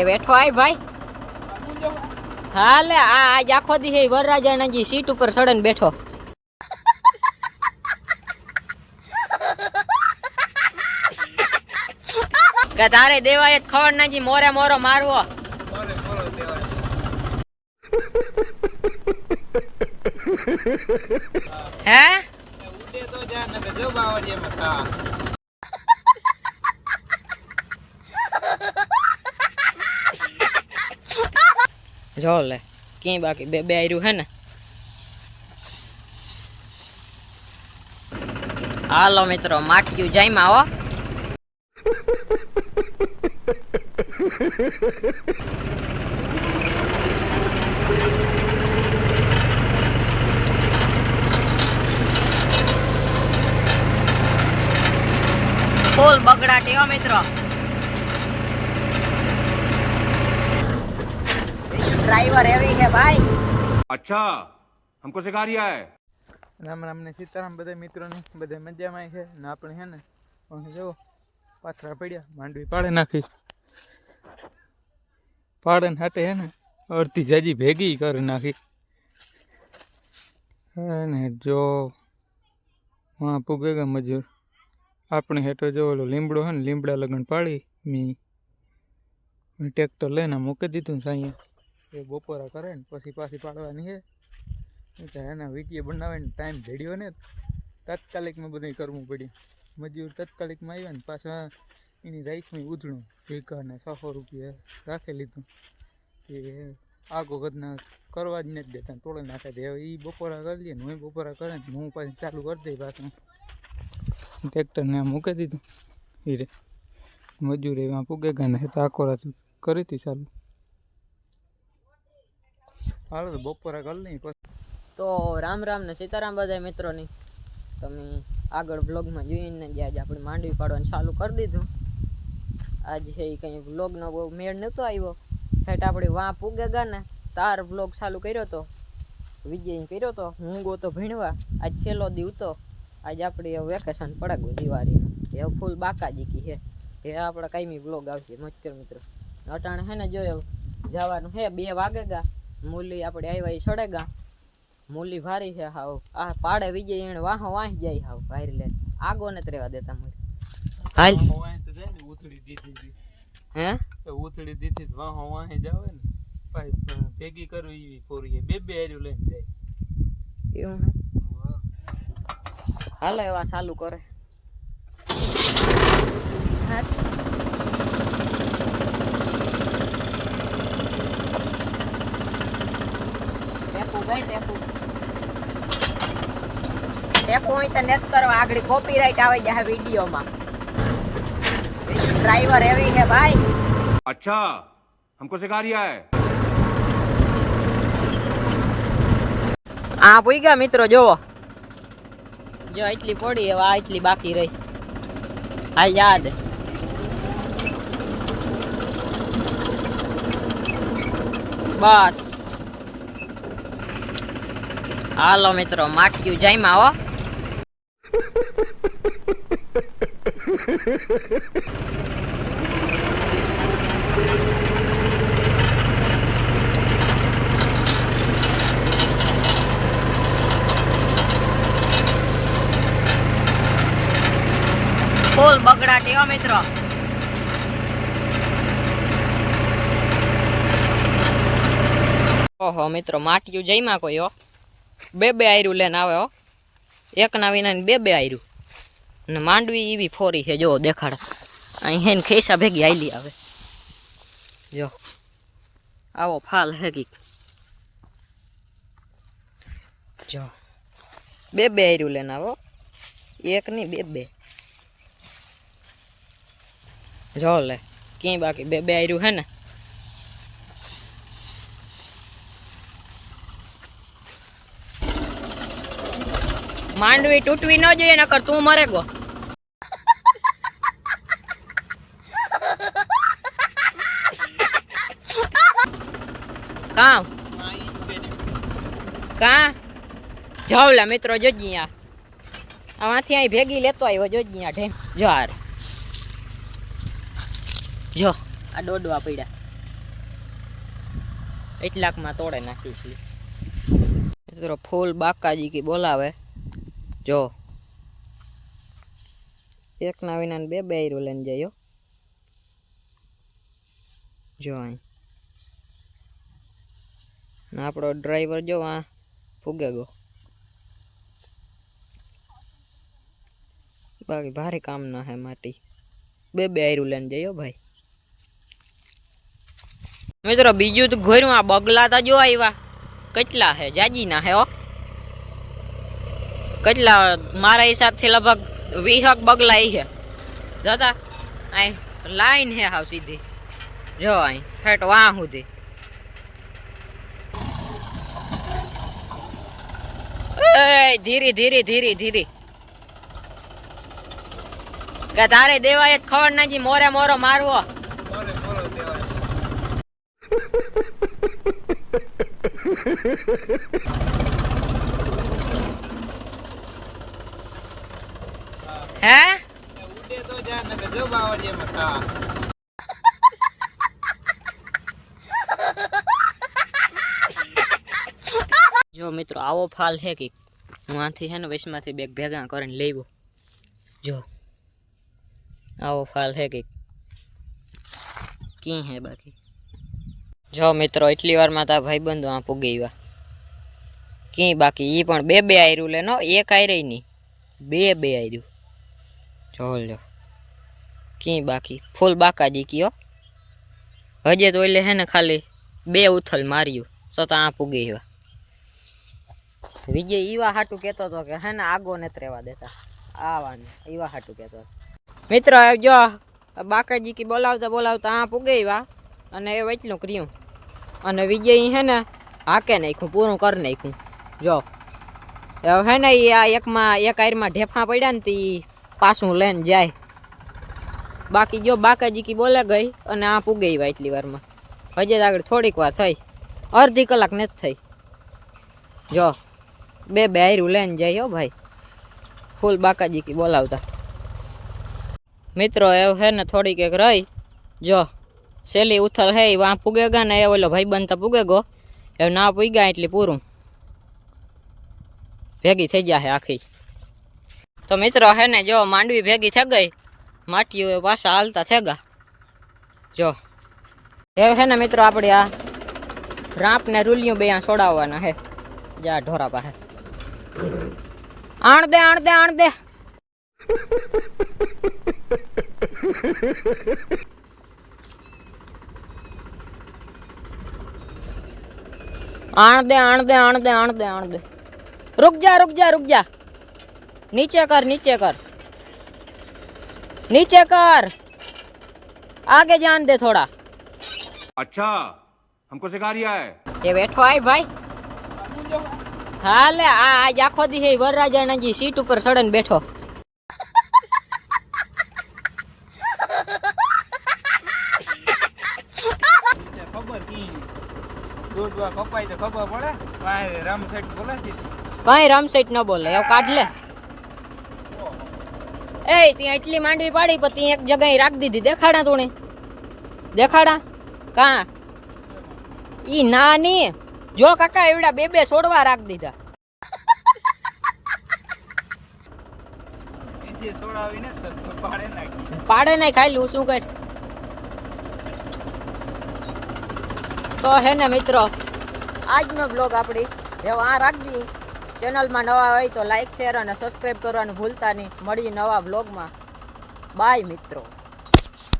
એ બેઠો આય ભાઈ. હાલે, આ આજ આખો દી એ વરરાજાનાજી સીટ ઉપર સડન બેઠો. કે તારે દેવાય ખબર નાજી, મોરે મોરો મારવો. હે? ઉડે તો જા, નકર જો બાવળિયામાં ખા જો લે ક્યાંય બાકી બે બે આર્યું હે ને હાલો મિત્રો માટીયું જાયમાં હો ફૂલ બગડાટી હો મિત્રો ड्राइवर है भाई। अच्छा हमको सिखा रिया है। राम राम ने सीताराम बदे मित्रों ने बदे मज़ा में है ना अपने है ना वहीं जो पत्थर पड़िया मांडवी पाड़े ना की पाड़े ना है ना और तीजा जी भेगी कर ना की है ना जो वहाँ पुगेगा मजूर अपने है तो जो लो लिंबड़ो है ना लिंबड़ा लगन पाड़ी मी ट्रैक्टर लेना मुके दी तुम साइया એ બપોરા કરે ને પછી પાછી પાડવાની છે એના વીટીએ બનાવીને ટાઈમ ભેડ્યો ને તાત્કાલિકમાં બધું કરવું પડ્યું. મજૂર તાત્કાલિકમાં આવ્યા ને પાછા એની રાઈખમાં ઉધણું વીઘાને છસો રૂપિયા રાખી લીધું. એ આગો વખતના કરવા જ નથી દેતા તોડી નાખે દે. હવે એ બપોરા કરી દે ને હું બપોરા કરે ને હું પાછી ચાલુ કરી દઈ પાછું. ટ્રેક્ટરને મૂકી દીધું. એ રે. મજૂર એમાં પૂગે ગાને તો આખો રાત કરી હતી ચાલુ. હાલો તો બપોરે કર લઈ તો રામ રામ ને સીતારામ બધા મિત્રોની. તમે આગળ બ્લોગમાં જોઈને જે આજે આપણે માંડવી પાડવાનું ચાલુ કરી દીધું. આજે એ કંઈ બ્લોગનો બહુ મેળ નહોતો આવ્યો. હેઠ આપણે વાં પૂગે ગયા ને, તાર બ્લોગ ચાલુ કર્યો તો વિજય કર્યો તો, હું ગો તો ભીણવા. આજ છેલ્લો દીવ તો, આજ આપણે વેકેશન પડે ગયું દિવાળીનું. એ ફૂલ બાકાજી કી છે એ આપણે કાંઈ બ્લોગ આવશે મચ્છર મિત્રો. અટાણે હે ને જોયો, જવાનું હે બે વાગે ગા. મૂલી આપણે આવ્યા એ સડેગા. મૂલી ભારી છે હાવ. આ પાડે વિજય એને વાહો વાહી જાય હાવ ભારી લે. આગો ને રેવા દેતા મૂલી. હાલ. વાંહે તો ઉથળી દીધી હે? તો ઉથળી દીધી વાહો વાંહો જાવે ને. ભાઈ ભેગી કરવી એવી ફોરી બે બે હાર્યું લઈને જાય. એવું હે? હાલો એવા ચાલુ કરે. ટેપુ ગઈ ટેપુ ટેપુ હોય તો નેટ કરવા આગળ કોપીરાઈટ આવે જાય વિડીયોમાં ડ્રાઈવર એવી છે ભાઈ अच्छा हमको सिखा रिया है આ પૂઈ ગયા મિત્રો જોવો જો એટલી પડી હવે આ એટલી બાકી રહી હાલ યાદ બસ હાલો મિત્રો માઠિયું જાયમાં હો ફૂલ બગડાટી હો મિત્રો ઓહો મિત્રો માટીયું જઈમાં કોઈ હો બે બે આયરું લઈને આવે હો એક ના વિના બે બે આયરું અને માંડવી એવી ફોરી છે જો દેખાડ અહીં હેન ખેસા ભેગી આયલી આવે જો આવો ફાલ હેગી જો બે બે આયરું લઈને આવો એક નહીં બે બે જો લે ક્યાંય બાકી બે બે આયરું હે ને માંડવી તૂટવી ન જોઈએ, નકર તું મરે ગો. કામ? કા? જાવલા મિત્રો, જોજી આ. આમાંથી અહીં ભેગી લેતો આવ્યો, જોજી આ ઢેમ. જો હાર જો, આ દોડવા પડ્યા. એટલાકમાં તોડે નાખીશું મિત્રો, ફૂલ બાકાજી કી બોલાવે. જો. એક ના વિના બે બે આયરું લઈને જાય જો અહીં. આપણો ડ્રાઈવર જો આ ફૂગે ગો બાકી ભારે કામ ના હે માટી. બે બે આયરું લઈને જયો ભાઈ. મિત્રો, બીજું તો ઘોર્યું આ બગલા તા જો આવ્યા કેટલા હે? જાજી ના હે હો. કેટલા મારા હિસાબથી લગભગ વીહક બગલા ઈ હે જતા અહીં લાઈન હે હાવ સીધી જો અહીં હેઠ વાહ સુધી એય, ધીરી ધીરી ધીરી ધીરી કે તારે દેવાય જ ખબર નથી મોરે મોરો મારવો હે ઉડે તો જા ને જો બાવળિયામાં ખા જો મિત્રો આવો ફાલ હે કે હું આથી હે ને વૈશમાંથી બેગ ભેગા કરીને લેવો જો આવો ફાલ હે કે કી હે બાકી જો મિત્રો એટલી વારમાં તા ભાઈબંધો આ પૂગી ગયા કી બાકી ઈ પણ બે બે આયરું લે નો એક આયરી નહીં બે બે આયરું જો લ્યો કી બાકી ફૂલ બાકાજી કયો હજે તો એટલે હે ને ખાલી બે ઉથલ માર્યું છતાં આ પૂગી ગયા વિજય ઈવા હાટું કહેતો હતો કે હે ને આગો નથી રહેવા દેતા આવાનું ઈવા હાટું કહેતો હતો મિત્રો જો બાકાજી કી બોલાવતા બોલાવતા આ પુગેવા અને એ વચલું કર્યું અને વિજય ઈ હે ને હાકે નાખ્યું પૂરું કરી નાખ્યું જો હવે હે ને ઈ આ એકમાં એક આયરમાં ઢેફા પડ્યા ને તી પાછું લઈને જાય. બાકી જો બાકાજી કી બોલે ગઈ અને આ પુગેવા એટલી વારમાં. હજી આગળ થોડીક વાર થઈ. અડધી કલાક નથી થઈ. જો, બે બે આયરું લઈને જાય હો ભાઈ. ફૂલ બાકાજી કી બોલાવતા. મિત્રો એ હે ને થોડીક એક રહી. જો સેલી ઉથલ હે વાં પૂગેગા ને એ ઓલો ભાઈ બનતા પૂગે ગો. એ ના પૂગ્યા એટલે પૂરું. ભેગી થઈ જાય આખી. तो मित्रों है ने जो मांडवी भेगी थे गई माटी पासा हालता थे गा जो ये है ना मित्रों अपने आ राप ने रूलियों बे छोड़ना है जा ढोरा पा आण दे आण दे आण दे आण दे आण दे आण दे आण दे आण दे रुक जा रुक जा रुक जा નીચે કર નીચે કર. નીચે કર. આગે જાન દે થોડા. अच्छा हमको सिखा रिया है ये बैठो आई भाई હાલે આ આજ આખો દી હે વરરાજાણાજી સીટ ઉપર સડન બેઠો. ખબર પડે. કઈ રામ સેટ બોલે કઈ રામ સેટ ન બોલે એવું કાઢ લે. એ ત્યાં એટલી માંડવી પાડી ત્યાં એક જગ્યાએ રાખી દીધી. દેખાડા તું દેખાડા? કા? ઈ નાની. જો કાકા, એવડા બે બે છોડવા રાખી દીધા. પાડે નહીં ખાઈ લઉં શું કર? તો હે ને મિત્રો, આજનો બ્લોગ આપણી જેવો આ રાખી ચેનલમાં નવા હોય તો લાઈક શેર અને સબસ્ક્રાઈબ કરવાનું ભૂલતા નહીં. મળીએ નવા બ્લોગમાં બાય મિત્રો.